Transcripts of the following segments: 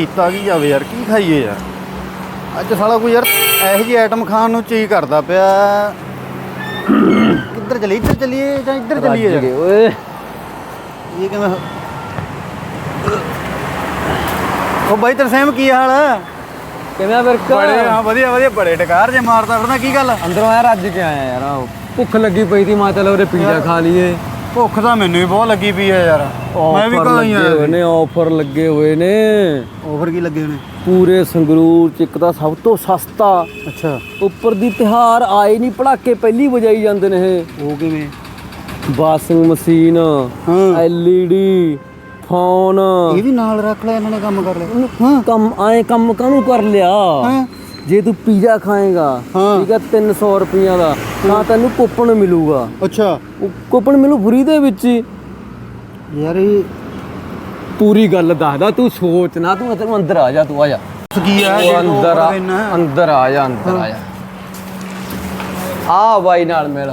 ਕੀਤਾ ਕੀ ਜਾਵੇ ਯਾਰ ਕੀ ਖਾਈਏ ਯਾਰ? ਅੱਜ ਸਾਲਾ ਕੋਈ ਯਾਰ ਇਹੋ ਜਿਹੀ ਆਈਟਮ ਖਾਣ ਨੂੰ ਚੀ ਕਰਦਾ ਪਿਆ। ਕਿੱਧਰ ਚਲੀ ਇੱਧਰ ਚਲੀਏ ਜਾਂ ਇੱਧਰ ਚਲੀਏ ਓਏ। ਇਹ ਕਿਵੇਂ ਉਹ ਬਾਈ ਤਰਸੇਮ ਕੀ ਹਾਲ? ਹੈ ਕਿਵੇਂ ਫਿਰ ਬੜੇ ਹਾਂ ਵਧੀਆ ਵਧੀਆ ਬੜੇ ਟਕਾਰ ਜੇ ਮਾਰਦਾ ਫਿਰਦਾ ਕੀ ਗੱਲ ਅੰਦਰੋਂ ਆਇਆ ਰੱਜ ਕੇ ਆਇਆ ਯਾਰ ਭੁੱਖ ਲੱਗੀ ਪਈ ਸੀ ਮੈਂ ਚਲੋ ਉਹਦੇ ਪੀਜ਼ਾ ਖਾ ਲਈਏ। ਭੁੱਖ ਤਾਂ ਮੈਨੂੰ ਵੀ ਬਹੁਤ ਲੱਗੀ ਪਈ ਹੈ ਯਾਰ। ਮੈਂ ਵੀ ਆਫਰ ਕਹਾਂ ਲੱਗੇ ਹੋਏ ਨੇ ਆਫਰ ਲੱਗੇ ਹੋਏ ਨੇ। ਆਫਰ ਕੀ ਲੱਗੇ ਹੋਣੇ ਪੂਰੇ ਸੰਗਰੂਰ ਚ ਇੱਕ ਤਾਂ ਸਭ ਤੋਂ ਸਸਤਾ। ਅੱਛਾ। ਉੱਪਰ ਦੀ ਤਿਹਾਰ ਆਏ ਨਹੀਂ ਪੜਾਕੇ ਪਹਿਲੀ ਵਜਾਈ ਜਾਂਦੇ ਨੇ ਇਹ। ਉਹ ਕਿਵੇਂ? ਵਾਸ਼ਿੰਗ ਮਸ਼ੀਨ ਹਾਂ। LED phone. ਇਹ ਵੀ ਨਾਲ ਰੱਖ ਲਿਆ ਇਹਨਾਂ ਨੇ ਕੰਮ ਕਰ ਲਿਆ। ਕੰਮ ਆਏ ਕੰਮ ਕਾਹਨੂੰ ਕਰ ਲਿਆ? ਹਾਂ? ਜੇ ਤੂੰ ਪੀਜ਼ਾ ਖਾਏਗਾ ਹਾਂ। ਠੀਕ ਹੈ 300 ਰੁਪਈਆ ਦਾ ਤਾਂ ਤੈਨੂੰ ਕੂਪਨ ਮਿਲੂਗਾ। ਅੱਛਾ। ਉਹ ਕੂਪਨ ਮਿਲੂ ਫਰੀ ਦੇ ਵਿੱਚ ਹੀ। ਯਾਰ ਇਹ ਪੂਰੀ ਗੱਲ ਦੱਸਦਾ ਤੂੰ ਸੋਚ ਨਾ ਤੂੰ ਤੈਨੂੰ ਅੰਦਰ ਆ ਜਾ ਤੂੰ ਆ ਜਾ। ਕੀ ਆ? ਉਹ ਅੰਦਰ ਆ ਅੰਦਰ ਆ ਜਾ ਅੰਦਰ ਆ ਜਾ। ਆ ਬਾਈ ਨਾਲ ਮਿਲ।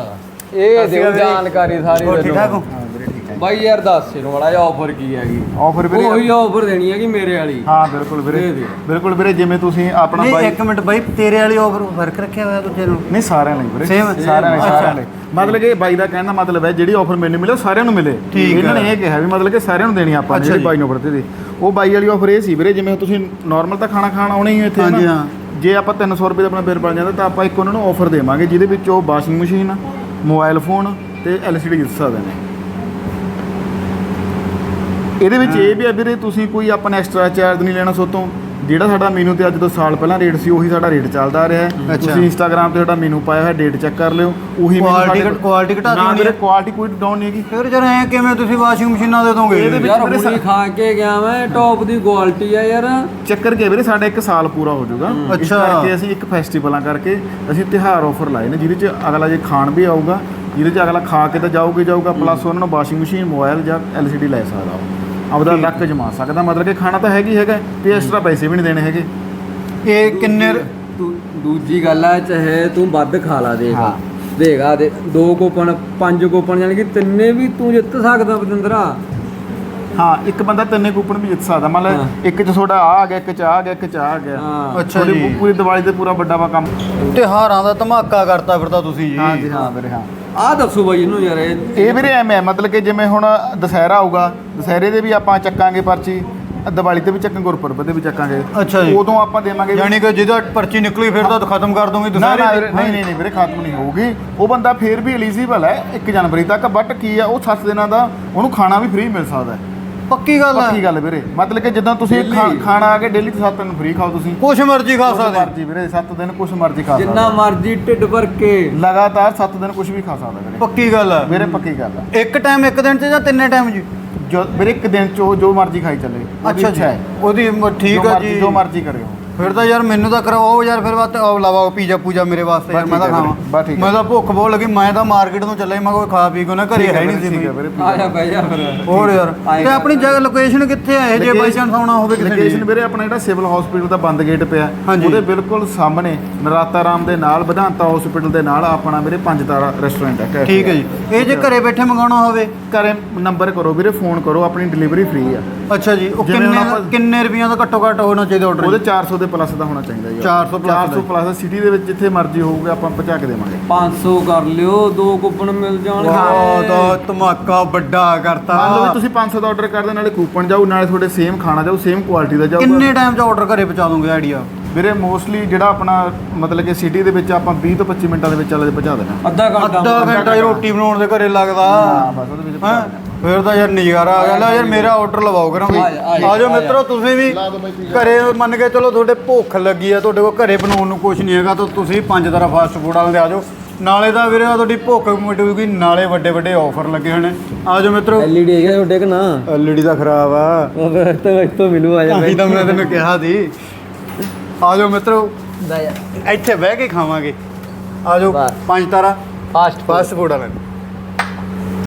ਇਹ ਦਿਓ ਜਾਣਕਾਰੀ ਸਾਰੀ ਹੋਰ ਠੀਕ ਠਾਕ ਹੋ? ਬਾਈ ਯਾਰ ਦੱਸ ਇਹਨੂੰ ਬੜਾ ਜਿਹਾ ਆਫਰ ਕੀ ਹੈਗੀ ਆਫਰ ਵੀਰੇ ਉਹੀ ਆਫਰ ਦੇਣੀ ਹੈਗੀ ਮੇਰੇ ਵਾਲੀ ਹਾਂ ਬਿਲਕੁਲ ਵੀਰੇ ਦੇ। ਬਿਲਕੁਲ ਵੀਰੇ ਜਿਵੇਂ ਤੁਸੀਂ ਆਪਣਾ ਨਹੀਂ ਬਾਈ ਇੱਕ ਮਿੰਟ ਬਾਈ ਤੇਰੇ ਵਾਲੀ ਆਫਰ ਫ਼ਰਕ ਰੱਖਿਆ ਹੋਇਆ ਦੂਜੇ ਨੂੰ ਨਹੀਂ ਸਾਰਿਆਂ ਲਈ ਵੀਰੇ Same? ਸਾਰਿਆਂ ਲਈ। ਸਾਰਿਆਂ ਲਈ ਮਤਲਬ ਕਿ ਬਾਈ ਦਾ ਕਹਿਣ ਦਾ ਮਤਲਬ ਹੈ ਜਿਹੜੀ ਆਫਰ ਮੈਨੂੰ ਮਿਲੇ ਉਹ ਸਾਰਿਆਂ ਨੂੰ ਮਿਲੇ ਠੀਕ ਇਹਨਾਂ। ਨੇ ਇਹ ਕਿਹਾ ਵੀ ਮਤਲਬ ਕਿ ਸਾਰਿਆਂ ਨੂੰ ਦੇਣੀ ਆਪਾਂ ਨੇ ਜਿਹੜੀ। ਬਾਈ ਨੂੰ ਵਰਤੇ ਦੀ ਉਹ ਬਾਈ ਵਾਲੀ ਆਫਰ ਇਹ ਸੀ ਵੀਰੇ ਜਿਵੇਂ ਤੁਸੀਂ ਨਾਰਮਲ ਤਾਂ ਖਾਣਾ ਖਾਣ ਆਉਣੇ ਹੀ ਹੋ ਇੱਥੇ ਹਾਂਜੀ। ਹਾਂ। ਜੇ ਆਪਾਂ 300 ਰੁਪਏ ਦਾ ਆਪਣਾ ਬਿੱਲ ਬਣ ਜਾਂਦਾ ਤਾਂ ਆਪਾਂ ਇੱਕ ਉਹਨਾਂ ਨੂੰ ਆਫਰ ਦੇਵਾਂਗੇ ਜਿਹਦੇ ਵਿੱਚ ਉਹ ਵਾਸ਼ਿੰਗ ਮਸ਼ੀਨ ਮੋਬਾਈਲ ਫੋਨ ਤੇ ਐਲਸੀਡੀ ਜਿੱਤ ਸਕਦੇ ਨੇ ਇਹਦੇ ਵਿੱਚ ਇਹ ਵੀ ਹੈ ਵੀਰੇ ਤੁਸੀਂ ਕੋਈ ਆਪਣਾ ਐਕਸਟਰਾ ਚਾਰਜ ਨਹੀਂ ਲੈਣਾ ਸੋਤੋਂ। ਜਿਹੜਾ ਸਾਡਾ ਮੀਨੂ ਤੇ ਅੱਜ ਤੋਂ ਸਾਲ ਪਹਿਲਾਂ ਰੇਟ ਸੀ ਉਹੀ ਸਾਡਾ ਰੇਟ ਚੱਲਦਾ ਆ ਰਿਹਾ ਹੈ। ਤੁਸੀਂ ਇੰਸਟਾਗ੍ਰam ਤੇ ਸਾਡਾ ਮੀਨੂ ਪਾਇਆ ਹੋਇਆ ਡੇਟ ਚੈੱਕ ਕਰ ਲਿਓ। ਉਹੀ menu Quality ਸਾਡੇ- ਘਟ- ਨਾ ਦਿੰਦੀ ਵੀਰੇ ਹੈ? ਕੁਆਲਿਟੀ ਕੋਈ ਡਾਊਨ ਨਹੀਂ ਹੈਗੀ। ਫਿਰ ਜਰ ਐ ਕਿਵੇਂ ਤੁਸੀਂ ਵਾਸ਼ਿੰਗ ਮਸ਼ੀਨਾਂ ਦੇ ਦੋਗੇ? ਇਹਦੇ ਵਿੱਚ ਯਾਰ ਹੁਣੀ ਖਾ ਕੇ ਗਿਆ ਮੈਂ ਟੌਪ ਦੀ ਕੁਆਲਿਟੀ ਆ ਯਾਰ। ਚੱਕਰ ਕੀ ਵੀਰੇ ਸਾਡਾ ਇੱਕ ਸਾਲ ਪੂਰਾ ਹੋ ਜਾਊਗਾ। ਇਸ ਅੱਛਾ। ਕਰਕੇ ਅਸੀਂ ਇੱਕ ਫੈਸਟੀਵਲਾਂ ਕਰਕੇ ਅਸੀਂ ਤਿਹਾਰ ਆਫਰ ਲਾਏ ਨੇ ਜਿਹਦੇ ਚ ਅਗਲਾ ਜੇ ਖਾਣ ਵੀ ਆਊਗਾ ਜਿਹਦੇ ਚ ਅਗਲਾ ਖਾ ਕੇ ਤਾਂ ਜਾਊਗਾ ਪਲੱਸ ਉਹਨਾਂ ਨੂੰ ਵਾਸ਼ਿੰਗ ਮਸ਼ੀਨ ਮੋਬਾਈਲ ਜਾਂ ਐਲਸੀਡੀ ਲੈ ਸਕਦਾ ਆਪਦਾ ਲੱਕ ਜਮਾ ਸਕਦਾ ਮਤਲਬ ਕਿ ਖਾਣਾ ਤਾਂ ਹੈਗੀ ਹੈਗਾ ਤੇ ਐਕਸਟਰਾ ਪੈਸੇ ਵੀ ਨਹੀਂ ਦੇਣੇ ਹੈਗੇ। ਇਹ ਕਿੰਨੇ ਦੂਜੀ ਗੱਲ ਆ ਚਾਹੇ ਤੂੰ ਵੱਧ ਖਾ ਲਾ ਦੇਗਾ ਦੇਗਾ ਦੇ ਦੋ ਕੋਪਨ ਪੰਜ ਕੋਪਨ ਯਾਨੀ ਕਿ ਤਿੰਨੇ ਵੀ ਤੂੰ ਜਿੱਤ ਸਕਦਾ ਬਦਿੰਦਰਾ ਹਾਂ ਇੱਕ ਬੰਦਾ ਤਿੰਨੇ ਕੂਪਨ ਵੀ ਜਿੱਤ ਸਕਦਾ ਹਾਂ। ਲਓ ਇੱਕ ਚ ਤੁਹਾਡਾ ਆ ਆ ਗਿਆ ਇੱਕ ਚ ਆ ਗਿਆ ਇੱਕ ਚ ਆ ਗਿਆ। ਹਾਂ। ਅੱਛਾ ਤੁਹਾਡੀ ਜੀ ਪੂਰੀ ਦੀਵਾਲੀ ਤੇ ਪੂਰਾ ਵੱਡਾ ਵਾ ਕੰਮ। ਤਿਉਹਾਰਾਂ ਦਾ ਧਮਾਕਾ ਕਰਤਾ ਫਿਰਦਾ ਤੁਸੀਂ ਜੀ। ਹਾਂ ਜੀ ਹਾਂ ਵੀਰੇ ਹਾਂ। ਆ ਦੱਸੋ ਬਾਈ ਇਹਨੂੰ ਯਾਰ ਇਹ ਇਹ ਵੀਰੇ ਐਵੇਂ ਮਤਲਬ ਕਿ ਜਿਵੇਂ ਹੁਣ ਦੁਸਹਿਰਾ ਆਊਗਾ ਦੁਸਹਿਰੇ ਦੇ ਵੀ ਆਪਾਂ ਚੱਕਾਂਗੇ ਪਰਚੀ ਦੀਵਾਲੀ ਤੇ ਵੀ ਚੱਕਾਂਗੇ ਗੁਰਪੁਰਬ ਤੇ ਵੀ ਚੱਕਾਂਗੇ। ਅੱਛਾ ਜੀ। ਉਦੋਂ ਆਪਾਂ ਦੇਵਾਂਗੇ ਵੀ- ਯਾਨੀ ਕਿ ਜਿਹਦਾ ਪਰਚੀ ਨਿਕਲੀ ਫਿਰ ਤਾਂ ਖਤਮ ਕਰ ਦੋਗੇ ਨਾ ਨਾ ਦੁਸਹਿਰੇ ਵੀਰੇ, ਨਹੀਂ ਨਹੀਂ ਨਹੀਂ ਵੀਰੇ ਖਤਮ ਨਹੀਂ ਹੋਊਗੀ। ਉਹ ਬੰਦਾ ਫੇਰ ਵੀ ਐਲੀਜੀਬਲ ਹੈ 1 ਜਨਵਰੀ ਤੱਕ ਬਟ ਕੀ ਆ ਉਹ 7 ਦਿਨਾਂ ਦਾ ਉਹਨੂੰ ਖਾਣਾ ਵੀ ਫ੍ਰੀ ਮਿਲ ਸਕਦਾ ਹੈ। ਪੱਕੀ ਗੱਲ ਪੱਕੀ ਹੈ ਗੱਲ ਵੀਰੇ। ਮਤਲਬ ਕਿ ਜਦੋਂ ਤੁਸੀਂ ਖਾ- Daily? ਖਾਣਾ ਆ ਕੇ ਡੇਲੀ ਤੇ 7 ਦਿਨ ਫ੍ਰੀ ਖਾਓ ਤੁਸੀਂ। ਕੁਛ ਮਰਜ਼ੀ ਖਾ ਸਕਦੇ। ਮਰਜ਼ੀ ਵੀਰੇ 7 ਦਿਨ ਕੁਛ ਮਰਜ਼ੀ ਖਾ ਜਿੰਨਾ ਸਕਦਾ। ਮਰਜ਼ੀ ਢਿੱਡ ਭਰ ਕੇ। ਲਗਾਤਾਰ 7 ਦਿਨ ਕੁਛ ਵੀ ਖਾ ਸਕਦਾ ਵੀਰੇ। ਪੱਕੀ ਗੱਲ ਹੈ। ਵੀਰੇ ਪੱਕੀ ਗੱਲ ਹੈ। ਇੱਕ ਟਾਈਮ ਇੱਕ ਦਿਨ ਚ ਜਾਂ ਤਿੰਨੇ ਟਾਈਮ ਜੀ ਜੋ ਵੀਰੇ ਇੱਕ ਦਿਨ ਚ ਉਹ ਜੋ ਮਰਜ਼ੀ ਖਾਈ ਚੱਲੇ। ਉਹਦੀ ਅੱਛਾ ਹੈ। ਉਹਦੀ ਮ- ਠੀਕ ਜੋ ਆ ਮਰਜ਼ੀ- ਜੀ। ਜੋ ਮਰਜ਼ੀ ਕਰਿਓ ਫਿਰ ਤਾਂ ਯਾਰ ਮੈਨੂੰ ਤਾਂ ਕਰਵਾਓ ਯਾਰ ਫਿਰ ਬਾਤ ਉਹ ਲਾਵਾਓ ਪੀਜ਼ਾ ਪੂਜਾ ਮੇਰੇ ਵਾਸਤੇ ਯਾਰ ਮੈਂ ਤਾਂ ਖਾਵਾਂ। ਮੈਂ ਤਾਂ ਭੁੱਖ ਬਹੁਤ ਲੱਗੀ ਮੈਂ ਤਾਂ ਮਾਰਕੀਟ ਨੂੰ ਚੱਲਿਆ ਮੈਂ ਕੋਈ ਖਾ ਪੀ ਕੇ ਨਾ ਘਰੇ ਹੈ ਨਹੀਂ ਸੀ ਆ ਜਾ ਬਹਿ ਜਾ ਫਿਰ। ਹੋਰ ਯਾਰ ਤੇ ਆਪਣੀ ਜਗ੍ਹਾ ਲੋਕੇਸ਼ਨ ਕਿੱਥੇ ਹੈ ਜੇ ਬਾਈ ਚਾਂਸ ਆਉਣਾ ਹੋਵੇ ਕਿਸੇ ਲੋਕੇਸ਼ਨ ਵੀਰੇ ਆਪਣਾ ਜਿਹੜਾ ਸਿਵਲ ਹਸਪੀਟਲ ਦਾ ਬੰਦ ਗੇਟ ਪਿਆ। ਉਹਦੇ ਬਿਲਕੁਲ ਸਾਹਮਣੇ ਨਰਾਤਾ ਰਾਮ ਦੇ ਨਾਲ ਵਿਧਾਨਤਾ ਹਸਪੀਟਲ ਦੇ ਨਾਲ ਆਪਣਾ ਵੀਰੇ ਪੰਜ ਤਾਰਾ ਰੈਸਟੋਰੈਂਟ ਹੈ ਠੀਕ ਹੈ ਜੀ। ਇਹ ਜੇ ਘਰੇ ਬੈਠੇ ਮੰਗਾਉਣਾ ਹੋਵੇ? ਘਰੇ ਨੰਬਰ ਕਰੋ ਵੀਰੇ ਫੋਨ ਕਰੋ ਆਪਣੀ ਡਿਲੀਵਰੀ ਫ੍ਰੀ ਆ। ਅੱਛਾ ਜੀ ਉਹ ਕਿੰਨੇ ਕਿੰਨੇ ਰੁਪਈਆਂ ਦਾ ਘੱਟੋ ਘੱਟ ਹੋਣਾ ਚਾਹੀਦਾ ਆਰਡਰ ਉਹਦੇ 400 ਦੇ ਪਲੱਸ ਦਾ ਹੋਣਾ ਚਾਹੀਦਾ ਜੀ। 400 plus 400 ਪਲੱਸ ਸਿਟੀ ਦੇ ਵਿੱਚ ਜਿੱਥੇ ਮਰਜ਼ੀ ਹੋਊਗਾ ਆਪਾਂ ਪਹੁੰਚਾ ਕੇ ਦੇਵਾਂਗੇ। 500 ਕਰ ਲਿਓ ਦੋ ਕੋਪਨ ਮਿਲ ਜਾਣਗੇ। ਵਾਹ ਦਾ ਧਮਾਕਾ ਵੱਡਾ ਕਰਤਾ। ਮੰਨ ਲਓ ਵੀ ਤੁਸੀਂ 500 ਦਾ ਆਰਡਰ ਕਰਦੇ ਨਾਲੇ ਕੂਪਨ ਜਾਊ ਨਾਲੇ ਤੁਹਾਡੇ ਸੇਮ ਖਾਣਾ ਜਾਊ ਸੇਮ ਕੁਆਲਿਟੀ ਦਾ ਜਾਊਗਾ ਕਿੰਨੇ ਟਾਈਮ ਚ ਆਰਡਰ ਘਰੇ ਪਹੁੰਚਾ ਦੋਗੇ ਆਈਡੀਆ ਵੀਰੇ ਮੋਸਟਲੀ ਜਿਹੜਾ ਆਪਣਾ ਮਤਲਬ ਕਿ ਸਿਟੀ ਦੇ ਵਿੱਚ ਆਪਾਂ 20 ਤੋਂ 25 ਮਿੰਟਾਂ ਦੇ ਵਿੱਚ ਚੱਲੇ ਪਹੁੰਚਾ ਦੇਣਾ। ਅੱਧਾ ਘੰਟਾ ਅੱਧਾ ਘੰਟਾ ਹੀ ਰੋਟੀ ਬਣਾਉਣ ਦੇ ਘਰੇ ਲੱਗਦਾ। ਹਾਂ ਬਸ ਉਹਦੇ ਵਿੱਚ ਹੈਂ? ਫਿਰ ਤਾਂ ਯਾਰ ਨਜ਼ਾਰਾ ਆ ਗਿਆ। ਲੈ ਯਾਰ ਮੇਰਾ ਆਰਡਰ ਲਵਾਓ ਕਰਾਂ ਵੀ ਆ ਜਾਓ। ਮਿੱਤਰੋ ਤੁਸੀਂ ਵੀ ਘਰੇ ਮੰਨ ਕੇ ਚਲੋ ਤੁਹਾਡੇ ਭੁੱਖ ਲੱਗੀ ਆ ਤੁਹਾਡੇ ਕੋਲ ਘਰੇ ਬਣਾਉਣ ਨੂੰ ਕੁਝ ਨਹੀਂ ਹੈਗਾ ਤਾਂ ਤੁਸੀਂ ਪੰਜ ਤਰ੍ਹਾਂ ਫਾਸਟ ਫੂਡ ਵਾਲੇ ਦੇ ਆ ਜਾਓ। ਨਾਲੇ ਤਾਂ ਵੀਰੇ ਤੁਹਾਡੀ ਭੁੱਖ ਮਿਟੂਗੀ ਨਾਲੇ ਵੱਡੇ ਵੱਡੇ ਆਫਰ ਲੱਗੇ ਹੋਣੇ। ਆ ਜਾਓ ਮਿੱਤਰੋ। ਐਲਈਡੀ ਹੈਗਾ ਤੁਹਾਡੇ ਕਿ ਨਾ? ਐਲਈਡੀ ਦਾ ਖਰਾਬ ਆ। ਉਹ ਇੱਥੋਂ ਇੱਥੋਂ ਮਿਲੂ ਆ ਜਾ। ਆਹੀ ਤਾਂ ਮੈਂ ਤੈਨੂੰ ਕਿਹਾ ਸੀ। ਆ ਜਾਓ ਮਿੱਤਰੋ ਇੱਥੇ ਬਹਿ ਕੇ ਖਾਵਾਂਗੇ। ਆ ਜਾਓ। ਪੰਜ ਤਾਰਾ ਫਾਸਟ ਫਾਸਟ ਫੂਡ ਵਾਲੇ